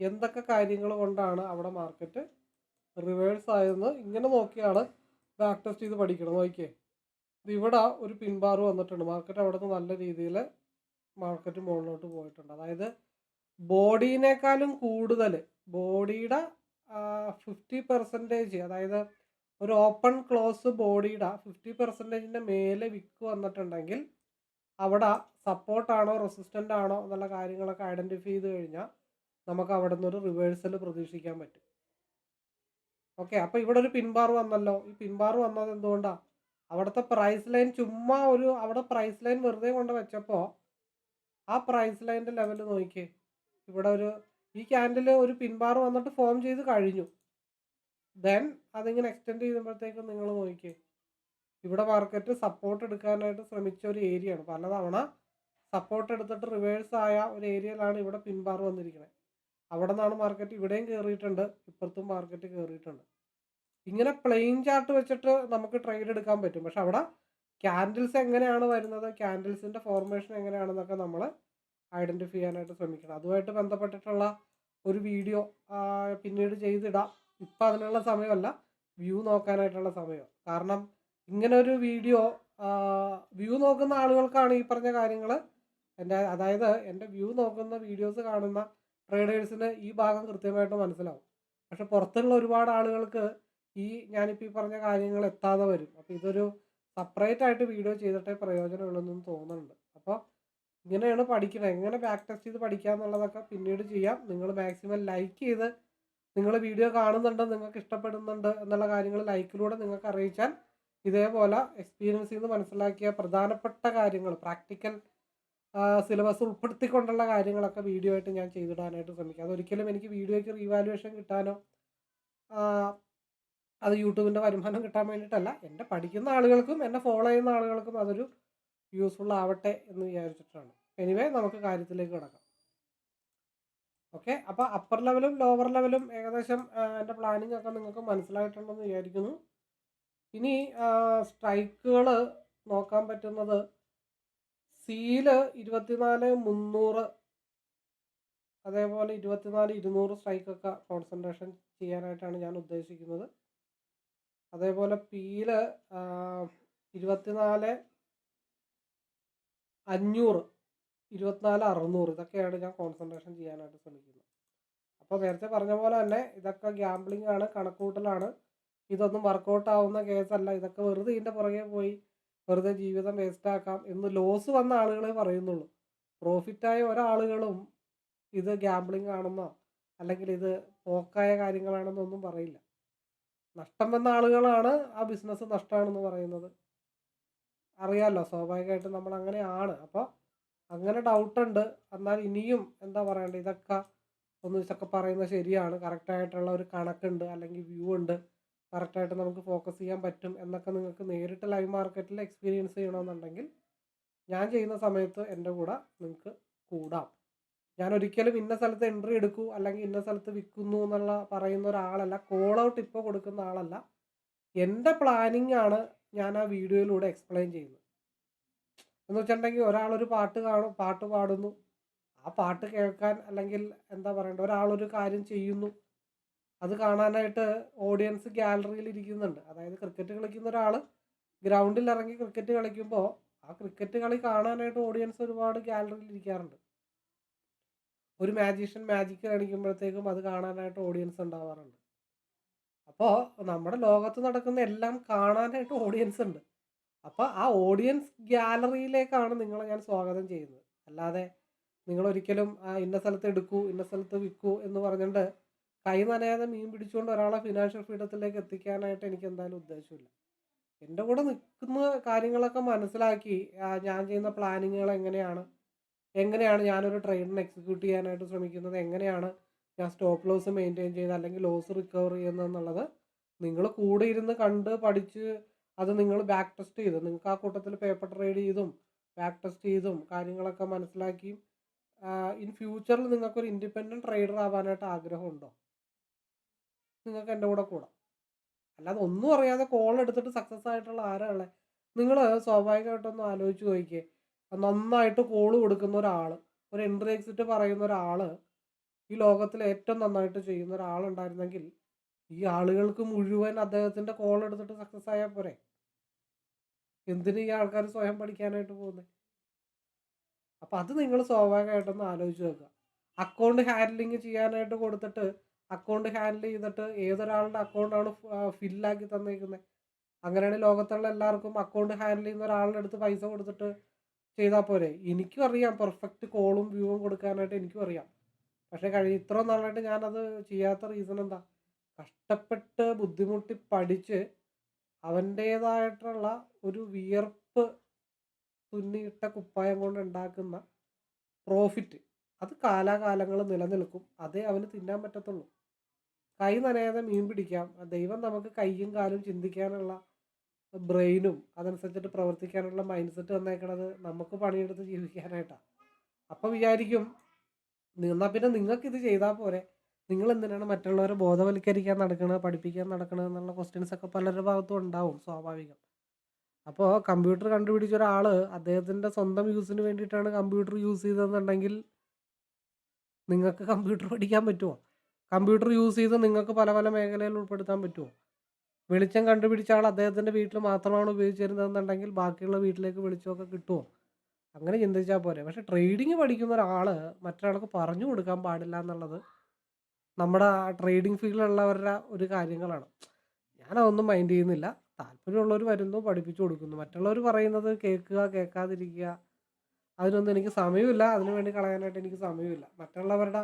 എന്തൊക്കെ കാര്യങ്ങൾ കൊണ്ടാണ് അവിടെ മാർക്കറ്റ് റിവേഴ്സ് ആയതെന്ന് ഇങ്ങനെ നോക്കിയാണ് ബാക്ക് ടെസ്റ്റ് ചെയ്ത് പഠിക്കണം നോക്കിയേ. ഇവിടെ ഒരു പിൻബാർ വന്നിട്ടുണ്ട്. മാർക്കറ്റ് അവിടെ നിന്ന് നല്ല രീതിയിൽ മാർക്കറ്റ് മുകളിലോട്ട് പോയിട്ടുണ്ട്. അതായത് ബോഡീനേക്കാളും കൂടുതൽ ബോഡിയുടെ ഫിഫ്റ്റി പെർസെന്റേജ് അതായത് ഒരു ഓപ്പൺ ക്ലോസ് ബോഡിയുടെ ഫിഫ്റ്റി പെർസെന്റേജിന്റെ മേലെ വിക്ക് വന്നിട്ടുണ്ടെങ്കിൽ അവിടെ സപ്പോർട്ടാണോ റെസിസ്റ്റന്റ് ആണോ എന്നുള്ള കാര്യങ്ങളൊക്കെ ഐഡന്റിഫൈ ചെയ്ത് കഴിഞ്ഞാൽ നമുക്ക് അവിടെ നിന്നൊരു റിവേഴ്സൽ പ്രതീക്ഷിക്കാൻ പറ്റും. ഓക്കെ അപ്പോൾ ഇവിടെ ഒരു പിൻബാർ വന്നല്ലോ. ഈ പിൻബാർ വന്നത് എന്തുകൊണ്ടാണ് അവിടുത്തെ പ്രൈസ് ലൈൻ ചുമ്മാ ഒരു അവിടെ പ്രൈസ് ലൈൻ വെറുതെ കൊണ്ട് വെച്ചപ്പോൾ ആ പ്രൈസ് ലൈന്റെ ലെവൽ നോക്കിയേ. ഇവിടെ ഒരു ഈ ക്യാൻഡിൽ ഒരു പിൻബാർ വന്നിട്ട് ഫോം ചെയ്ത് കഴിഞ്ഞു. ദെൻ അതിങ്ങനെ എക്സ്റ്റെൻഡ് ചെയ്യുമ്പോഴത്തേക്കും നിങ്ങൾ നോക്കിയേ. ഇവിടെ മാർക്കറ്റ് സപ്പോർട്ട് എടുക്കാനായിട്ട് ശ്രമിച്ച ഒരു ഏരിയ ആണ് പലതവണ സപ്പോർട്ട് എടുത്തിട്ട് റിവേഴ്സ് ആയ ഒരു ഏരിയയിലാണ് ഇവിടെ പിൻബാർ വന്നിരിക്കുന്നത് അവിടെ നിന്നാണ് മാർക്കറ്റ് ഇവിടെയും കയറിയിട്ടുണ്ട് ഇപ്പുറത്തും മാർക്കറ്റ് കയറിയിട്ടുണ്ട്. ഇങ്ങനെ പ്ലെയിൻ ചാർട്ട് വെച്ചിട്ട് നമുക്ക് ട്രേഡ് എടുക്കാൻ പറ്റും. പക്ഷെ അവിടെ ക്യാൻഡിൽസ് എങ്ങനെയാണ് വരുന്നത് ക്യാൻഡിൽസിന്റെ ഫോർമേഷൻ എങ്ങനെയാണെന്നൊക്കെ നമ്മൾ ഐഡന്റിഫൈ ചെയ്യാനായിട്ട് ശ്രമിക്കണം. അതുമായിട്ട് ബന്ധപ്പെട്ടിട്ടുള്ള ഒരു വീഡിയോ പിന്നീട് ചെയ്തിടാം. ഇപ്പം അതിനുള്ള സമയമല്ല വ്യൂ നോക്കാനായിട്ടുള്ള സമയം. കാരണം ഇങ്ങനെ ഒരു വീഡിയോ വ്യൂ നോക്കുന്ന ആളുകൾക്കാണ് ഈ പറഞ്ഞ കാര്യങ്ങൾ എന്റെ അതായത് എന്റെ വ്യൂ നോക്കുന്ന വീഡിയോസ് കാണുന്ന ട്രേഡേഴ്സിന് ഈ ഭാഗം കൃത്യമായിട്ട് മനസ്സിലാവും. പക്ഷെ പുറത്തുള്ള ഒരുപാട് ആളുകൾക്ക് ഈ ഞാനിപ്പോൾ ഈ പറഞ്ഞ കാര്യങ്ങൾ എത്താതെ വരും. അപ്പോൾ ഇതൊരു സെപ്പറേറ്റ് ആയിട്ട് വീഡിയോ ചെയ്തിട്ടേ പ്രയോജനമുള്ളൂ തോന്നുന്നുണ്ട്. അപ്പോൾ ഇങ്ങനെയാണ് പഠിക്കുന്നത് എങ്ങനെ ബാക്ക് ടെസ്റ്റ് ചെയ്ത് പഠിക്കുക എന്നുള്ളതൊക്കെ പിന്നീട് ചെയ്യാം. നിങ്ങൾ മാക്സിമം ലൈക്ക് ചെയ്ത് നിങ്ങൾ വീഡിയോ കാണുന്നുണ്ട് നിങ്ങൾക്ക് ഇഷ്ടപ്പെടുന്നുണ്ട് എന്നുള്ള കാര്യങ്ങൾ ലൈക്കിലൂടെ നിങ്ങൾക്ക് അറിയിച്ചാൽ ഇതേപോലെ എക്സ്പീരിയൻസിൽ നിന്ന് മനസ്സിലാക്കിയ പ്രധാനപ്പെട്ട കാര്യങ്ങൾ പ്രാക്ടിക്കൽ സിലബസ് ഉൾപ്പെടുത്തിക്കൊണ്ടുള്ള കാര്യങ്ങളൊക്കെ വീഡിയോ ആയിട്ട് ഞാൻ ചെയ്തിടാനായിട്ട് ശ്രമിക്കാം. അതൊരിക്കലും എനിക്ക് വീഡിയോയ്ക്ക് റീവാലുവേഷൻ കിട്ടാനോ അത് യൂട്യൂബിന്റെ വരുമാനം കിട്ടാൻ വേണ്ടിയിട്ടല്ല. എന്റെ പഠിക്കുന്ന ആളുകൾക്കും എന്നെ ഫോളോ ചെയ്യുന്ന ആളുകൾക്കും അതൊരു യൂസ്ഫുൾ ആവട്ടെ എന്ന് വിചാരിച്ചിട്ടാണ്. എനിവേ നമുക്ക് കാര്യത്തിലേക്ക് കിടക്കാം. ഓക്കെ അപ്പോൾ അപ്പർ ലെവലും ലോവർ ലെവലും ഏകദേശം എന്റെ പ്ലാനിങ് ഒക്കെ നിങ്ങൾക്ക് മനസ്സിലായിട്ടുണ്ടെന്ന് വിചാരിക്കുന്നു. ഇനി സ്ട്രൈക്കുകൾ നോക്കാൻ പറ്റുന്നത് സീൽ ഇരുപത്തിനാല് മുന്നൂറ് അതേപോലെ ഇരുപത്തിനാല് ഇരുന്നൂറ് സ്ട്രൈക്കൊക്കെ കോൺസെൻട്രേഷൻ ചെയ്യാനായിട്ടാണ് ഞാൻ ഉദ്ദേശിക്കുന്നത്. അതേപോലെ പീൽ ഇരുപത്തിനാല് അഞ്ഞൂറ് ഇരുപത്തിനാല് അറുന്നൂറ് ഇതൊക്കെയാണ് ഞാൻ കോൺസെൻട്രേഷൻ ചെയ്യാനായിട്ട് ശ്രമിക്കുന്നത്. അപ്പോൾ നേരത്തെ പറഞ്ഞ പോലെ തന്നെ ഇതൊക്കെ ഗ്യാംബ്ലിംഗ് ആണ് കണക്കൂട്ടലാണ് ഇതൊന്നും വർക്കൗട്ട് ആവുന്ന കേസല്ല ഇതൊക്കെ വെറുതെ ഇതിന്റെ പുറകെ പോയി വെറുതെ ജീവിതം വേസ്റ്റ് ആക്കാം എന്ന് ലോസ് വന്ന ആളുകളെ പറയുന്നുള്ളൂ. പ്രോഫിറ്റായ ഒരാളുകളും ഇത് ഗ്യാംബ്ലിംഗ് ആണെന്നോ അല്ലെങ്കിൽ ഇത് പോക്കായ കാര്യങ്ങളാണെന്നൊന്നും പറയില്ല. നഷ്ടം വന്ന ആളുകളാണ് ആ ബിസിനസ് നഷ്ടമാണെന്ന് പറയുന്നത്. അറിയാമല്ലോ സ്വാഭാവികമായിട്ടും നമ്മൾ അങ്ങനെയാണ്. അപ്പോൾ അങ്ങനെ ഡൗട്ടുണ്ട് എന്നാൽ ഇനിയും എന്താ പറയണ്ടേ ഇതൊക്കെ ഒന്ന് ഇതൊക്കെ പറയുന്നത് ശരിയാണ്. കറക്റ്റായിട്ടുള്ള ഒരു കണക്കുണ്ട് അല്ലെങ്കിൽ വ്യൂ ഉണ്ട്. കറക്റ്റായിട്ട് നമുക്ക് ഫോക്കസ് ചെയ്യാൻ പറ്റും എന്നൊക്കെ നിങ്ങൾക്ക് നേരിട്ട് ലൈവ് മാർക്കറ്റിൽ എക്സ്പീരിയൻസ് ചെയ്യണമെന്നുണ്ടെങ്കിൽ ഞാൻ ചെയ്യുന്ന സമയത്ത് എന്റെ കൂടെ നിങ്ങൾക്ക് കൂടാം. ഞാൻ ഒരിക്കലും ഇന്ന സ്ഥലത്ത് എൻട്രി എടുക്കൂ അല്ലെങ്കിൽ ഇന്ന സ്ഥലത്ത് വിൽക്കുന്നു എന്നുള്ള പറയുന്ന ഒരാളല്ല. കോൾ ഔട്ട് ഇപ്പോൾ കൊടുക്കുന്ന ആളല്ല. എന്റെ പ്ലാനിങ് ആണ് ഞാൻ ആ വീഡിയോയിലൂടെ എക്സ്പ്ലെയിൻ ചെയ്യുന്നത്. എന്ന് വെച്ചിട്ടുണ്ടെങ്കിൽ ഒരാളൊരു പാട്ട് കാണും പാട്ട് പാടുന്നു. ആ പാട്ട് കേൾക്കാൻ അല്ലെങ്കിൽ എന്താ പറയണ്ടേ ഒരാളൊരു കാര്യം ചെയ്യുന്നു. അത് കാണാനായിട്ട് ഓഡിയൻസ് ഗാലറിയിൽ ഇരിക്കുന്നുണ്ട്. അതായത് ക്രിക്കറ്റ് കളിക്കുന്ന ഒരാൾ ഗ്രൗണ്ടിൽ ഇറങ്ങി ക്രിക്കറ്റ് കളിക്കുമ്പോൾ ആ ക്രിക്കറ്റ് കളി കാണാനായിട്ട് ഓഡിയൻസ് ഒരുപാട് ഗാലറിയിൽ ഇരിക്കാറുണ്ട്. ഒരു മാജീഷ്യൻ മാജിക് കാണിക്കുമ്പോഴത്തേക്കും അത് കാണാനായിട്ട് ഓഡിയൻസ് ഉണ്ടാവാറുണ്ട്. അപ്പോൾ നമ്മുടെ ലോകത്ത് നടക്കുന്ന എല്ലാം കാണാനായിട്ട് ഓഡിയൻസ് ഉണ്ട്. അപ്പോൾ ആ ഓഡിയൻസ് ഗ്യാലറിയിലേക്കാണ് നിങ്ങളെ ഞാൻ സ്വാഗതം ചെയ്യുന്നത്. അല്ലാതെ നിങ്ങൾ ഒരിക്കലും ഇന്ന സ്ഥലത്ത് എടുക്കൂ ഇന്ന സ്ഥലത്ത് വിൽക്കൂ എന്ന് പറഞ്ഞുകൊണ്ട് കൈ നനയാതെ മീൻ പിടിച്ചുകൊണ്ട് ഒരാളെ ഫിനാൻഷ്യൽ ഫ്രീഡത്തിലേക്ക് എത്തിക്കാനായിട്ട് എനിക്ക് എന്തായാലും ഉദ്ദേശമില്ല. എന്റെ കൂടെ നിൽക്കുന്ന കാര്യങ്ങളൊക്കെ മനസ്സിലാക്കി ഞാൻ ചെയ്യുന്ന പ്ലാനിങ്ങുകൾ എങ്ങനെയാണ്? എങ്ങനെയാണ് ഞാനൊരു ട്രെയിനിന് എക്സിക്യൂട്ട് ചെയ്യാനായിട്ട് ശ്രമിക്കുന്നത്? എങ്ങനെയാണ് ഞാൻ സ്റ്റോപ്പ് ലോസ് മെയിന്റെയിൻ ചെയ്ത് അല്ലെങ്കിൽ ലോസ് റിക്കവർ ചെയ്യുന്നത് എന്നുള്ളത് നിങ്ങൾ കൂടെ ഇരുന്ന് കണ്ട് പഠിച്ച് അത് നിങ്ങൾ ബാക്ക് ടെസ്റ്റ് ചെയ്ത്. നിങ്ങൾക്ക് ആ കൂട്ടത്തിൽ പേപ്പർ ട്രേഡ് ചെയ്തും ബാക്ക് ടെസ്റ്റ് ചെയ്തും കാര്യങ്ങളൊക്കെ മനസ്സിലാക്കിയും ഇൻ ഫ്യൂച്ചറിൽ നിങ്ങൾക്കൊരു ഇൻഡിപെൻഡന്റ് ട്രേഡർ ആവാനായിട്ട് ആഗ്രഹമുണ്ടോ? നിങ്ങൾക്ക് എന്റെ കൂടെ കൂടാം. അല്ലാതെ ഒന്നും അറിയാതെ കോൾ എടുത്തിട്ട് സക്സസ് ആയിട്ടുള്ള ആരാളെ നിങ്ങൾ സ്വാഭാവികമായിട്ടൊന്ന് ആലോചിച്ച് നോക്കിയേ നന്നായിട്ട് കോൾ കൊടുക്കുന്ന ഒരാൾ ഒരു എൻട്രി എക്സിറ്റ് പറയുന്ന ഒരാൾ ഈ ലോകത്തിൽ ഏറ്റവും നന്നായിട്ട് ചെയ്യുന്ന ഒരാളുണ്ടായിരുന്നെങ്കിൽ ഈ ആളുകൾക്ക് മുഴുവൻ അദ്ദേഹത്തിന്റെ കോൾ എടുത്തിട്ട് സക്സസ് ആയാൽ പോരെ? എന്തിന് ഈ ആൾക്കാർ സ്വയം പഠിക്കാനായിട്ട് പോകുന്നത് അപ്പം അത് നിങ്ങൾ സ്വാഭാവികമായിട്ടൊന്ന് ആലോചിച്ച് നോക്കുക. അക്കൗണ്ട് ഹാൻഡ്ലിങ് ചെയ്യാനായിട്ട് കൊടുത്തിട്ട് അക്കൗണ്ട് ഹാൻഡിൽ ചെയ്തിട്ട് ഏതൊരാളുടെ അക്കൗണ്ടാണ് ഫില്ലാക്കി തന്നേക്കുന്നത് അങ്ങനെയാണ് ലോകത്തുള്ള എല്ലാവർക്കും അക്കൗണ്ട് ഹാൻഡിൽ ചെയ്യുന്ന ഒരാളുടെ അടുത്ത് പൈസ കൊടുത്തിട്ട് ചെയ്താൽ പോരെ? എനിക്കും അറിയാം. പെർഫെക്റ്റ് കോളും വ്യൂവും കൊടുക്കാനായിട്ട് എനിക്കും അറിയാം. പക്ഷേ കഴിഞ്ഞ ഇത്ര നാളായിട്ട് ഞാനത് ചെയ്യാത്ത റീസൺ എന്താ? കഷ്ടപ്പെട്ട് ബുദ്ധിമുട്ടി പഠിച്ച് അവന്റേതായിട്ടുള്ള ഒരു വിയർപ്പ് തുന്നിയിട്ട കുപ്പായം കൊണ്ട് ഉണ്ടാക്കുന്ന പ്രോഫിറ്റ് അത് കാലാകാലങ്ങൾ നിലനിൽക്കും. അതേ അവന് തിന്നാൻ പറ്റത്തുള്ളൂ. കൈ നനയാതെ മീൻ പിടിക്കാം. ദൈവം നമുക്ക് കൈയും കാലും ചിന്തിക്കാനുള്ള ബ്രെയിനും അതനുസരിച്ചിട്ട് പ്രവർത്തിക്കാനുള്ള മൈൻഡ് സെറ്റ് തന്നേക്കണത് നമുക്ക് പണിയെടുത്ത് ജീവിക്കാനായിട്ടാണ് അപ്പോൾ വിചാരിക്കും എന്നാൽ പിന്നെ നിങ്ങൾക്ക് ഇത് ചെയ്താൽ പോരെ. നിങ്ങൾ എന്തിനാണ് മറ്റുള്ളവരെ ബോധവൽക്കരിക്കാൻ നടക്കണത് പഠിപ്പിക്കാൻ നടക്കണത് എന്നുള്ള ക്വസ്റ്റ്യൻസ് ഒക്കെ പലരുടെ ഭാഗത്തും ഉണ്ടാവും സ്വാഭാവികം. അപ്പോൾ കമ്പ്യൂട്ടർ കണ്ടുപിടിച്ച ഒരാൾ അദ്ദേഹത്തിന്റെ സ്വന്തം യൂസിന് വേണ്ടിയിട്ടാണ് കമ്പ്യൂട്ടർ യൂസ് ചെയ്തതെന്നുണ്ടെങ്കിൽ നിങ്ങൾക്ക് കമ്പ്യൂട്ടർ പഠിക്കാൻ പറ്റുമോ കമ്പ്യൂട്ടർ യൂസ് ചെയ്ത് നിങ്ങൾക്ക് പല പല മേഖലയിൽ ഉൾപ്പെടുത്താൻ പറ്റുമോ വെളിച്ചം കണ്ടുപിടിച്ച ആൾ അദ്ദേഹത്തിന്റെ വീട്ടിൽ മാത്രമാണ് ഉപയോഗിച്ചിരുന്നതെന്നുണ്ടെങ്കിൽ ബാക്കിയുള്ള വീട്ടിലേക്ക് വെളിച്ചമൊക്കെ കിട്ടുമോ അങ്ങനെ ചിന്തിച്ചാൽ പോരെ. പക്ഷെ ട്രേഡിങ് പഠിക്കുന്ന ഒരാൾ മറ്റൊരാൾക്ക് പറഞ്ഞു കൊടുക്കാൻ പാടില്ല എന്നുള്ളത് നമ്മുടെ ട്രേഡിംഗ് ഫീൽഡിലുള്ളവരുടെ ഒരു കാര്യങ്ങളാണ്. ഞാനതൊന്നും മൈൻഡ് ചെയ്യുന്നില്ല. താല്പര്യമുള്ളവർ വരുന്നു പഠിപ്പിച്ചു കൊടുക്കുന്നു. മറ്റുള്ളവർ പറയുന്നത് കേൾക്കുക കേൾക്കാതിരിക്കുക അതിനൊന്നും എനിക്ക് സമയമില്ല. അതിനു വേണ്ടി കളയാനായിട്ട് എനിക്ക് സമയമില്ല. മറ്റുള്ളവരുടെ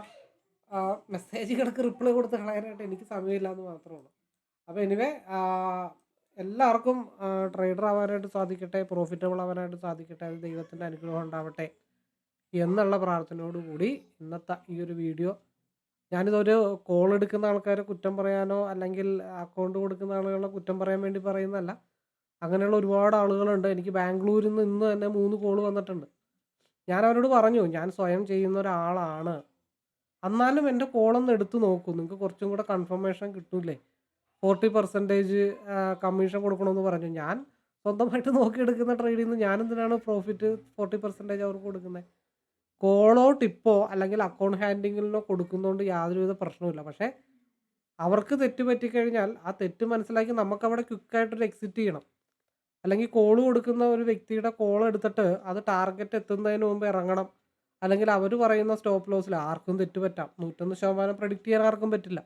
മെസ്സേജുകൾക്ക് റിപ്ലൈ കൊടുത്ത് കളയാനായിട്ട് എനിക്ക് സമയമില്ല എന്ന് മാത്രമേ ഉള്ളൂ. അപ്പോൾ എനിവേ എല്ലാവർക്കും ട്രേഡർ ആവാനായിട്ട് സാധിക്കട്ടെ പ്രോഫിറ്റബിൾ ആവാനായിട്ട് സാധിക്കട്ടെ അത് ദൈവത്തിന്റെ അനുഗ്രഹം ഉണ്ടാവട്ടെ എന്നുള്ള പ്രാർത്ഥനയോടുകൂടി ഇന്നത്തെ ഈ ഒരു വീഡിയോ. ഞാനിതൊരു കോൾ എടുക്കുന്ന ആൾക്കാരെ കുറ്റം പറയാനോ അല്ലെങ്കിൽ അക്കൗണ്ട് കൊടുക്കുന്ന ആളുകളെ കുറ്റം പറയാൻ വേണ്ടി പറയുന്നതല്ല. അങ്ങനെയുള്ള ഒരുപാട് ആളുകളുണ്ട്. എനിക്ക് ബാംഗ്ലൂരിൽ നിന്ന് ഇന്ന് തന്നെ മൂന്ന് കോൾ വന്നിട്ടുണ്ട്. ഞാൻ അവരോട് പറഞ്ഞു ഞാൻ സ്വയം ചെയ്യുന്ന ഒരാളാണ്. എന്നാലും എന്റെ കോളൊന്ന് എടുത്തു നോക്കൂ. നിങ്ങൾക്ക് കുറച്ചും കൂടെ കൺഫർമേഷൻ കിട്ടൂലേ ഫോർട്ടി പെർസെന്റേജ് കമ്മീഷൻ കൊടുക്കണമെന്ന് പറഞ്ഞു. ഞാൻ സ്വന്തമായിട്ട് നോക്കിയെടുക്കുന്ന ട്രേഡിൽ നിന്ന് ഞാൻ എന്തിനാണ് പ്രോഫിറ്റ് ഫോർട്ടി പെർസെന്റേജ് അവർക്ക് കൊടുക്കുന്നത് കോളോ ടിപ്പോ അല്ലെങ്കിൽ അക്കൗണ്ട് ഹാൻഡിങ്ങിലോ കൊടുക്കുന്നതുകൊണ്ട് യാതൊരുവിധ പ്രശ്നവുമില്ല. പക്ഷേ അവർക്ക് തെറ്റ് പറ്റിക്കഴിഞ്ഞാൽ ആ തെറ്റ് മനസ്സിലാക്കി നമുക്കവിടെ ക്വിക്കായിട്ടൊരു എക്സിറ്റ് ചെയ്യണം. അല്ലെങ്കിൽ കോൾ കൊടുക്കുന്ന ഒരു വ്യക്തിയുടെ കോൾ എടുത്തിട്ട് അത് ടാർഗറ്റ് എത്തുന്നതിന് മുമ്പ് ഇറങ്ങണം. അല്ലെങ്കിൽ അവർ പറയുന്ന സ്റ്റോപ്പ് ലോസിൽ ആർക്കും തെറ്റ് പറ്റാം. നൂറ്റൊന്ന് ശതമാനം പ്രഡിക്റ്റ് ചെയ്യാൻ ആർക്കും പറ്റില്ല.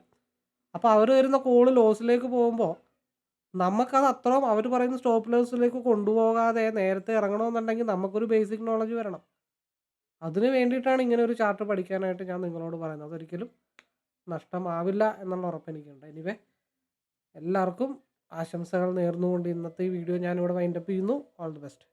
അപ്പോൾ അവർ വരുന്ന കോൾ ലോസിലേക്ക് പോകുമ്പോൾ നമുക്കത് അത്രയും അവർ പറയുന്ന സ്റ്റോപ്പ് ലോസിലേക്ക് കൊണ്ടുപോകാതെ നേരത്തെ ഇറങ്ങണമെന്നുണ്ടെങ്കിൽ നമുക്കൊരു ബേസിക് നോളജ് വരണം. അതിന് വേണ്ടിയിട്ടാണ് ഇങ്ങനെ ഒരു ചാർട്ട് പഠിക്കാനായിട്ട് ഞാൻ നിങ്ങളോട് പറയുന്നത്. അതൊരിക്കലും നഷ്ടമാവില്ല എന്നുള്ള ഉറപ്പ് എനിക്കുണ്ട് എനിവേ എല്ലാവർക്കും ആശംസകൾ നേർന്നുകൊണ്ട് ഇന്നത്തെ വീഡിയോ ഞാനിവിടെ വൈൻഡപ്പ് ചെയ്യുന്നു. ഓൾ ദി ബെസ്റ്റ്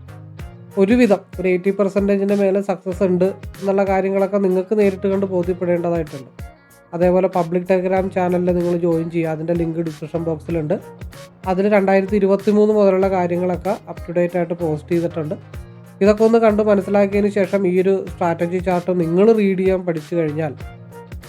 ഒരുവിധം ഒരു എയ്റ്റി പെർസെന്റേജിന്റെ മേലെ സക്സസ് ഉണ്ട് എന്നുള്ള കാര്യങ്ങളൊക്കെ നിങ്ങൾക്ക് നേരിട്ട് കണ്ട് ബോധ്യപ്പെടേണ്ടതായിട്ടുണ്ട്. അതേപോലെ പബ്ലിക് ടെലഗ്രാം ചാനലിൽ നിങ്ങൾ ജോയിൻ ചെയ്യുക. അതിന്റെ ലിങ്ക് ഡിസ്ക്രിപ്ഷൻ ബോക്സിലുണ്ട് അതിൽ രണ്ടായിരത്തി ഇരുപത്തി മൂന്ന് മുതലുള്ള കാര്യങ്ങളൊക്കെ അപ് ടു ഡേറ്റ് ആയിട്ട് പോസ്റ്റ് ചെയ്തിട്ടുണ്ട്. ഇതൊക്കെ ഒന്ന് കണ്ട് മനസ്സിലാക്കിയതിന് ശേഷം ഈ ഒരു സ്ട്രാറ്റജി ചാർട്ട് നിങ്ങൾ റീഡ് ചെയ്യാൻ പഠിച്ചു കഴിഞ്ഞാൽ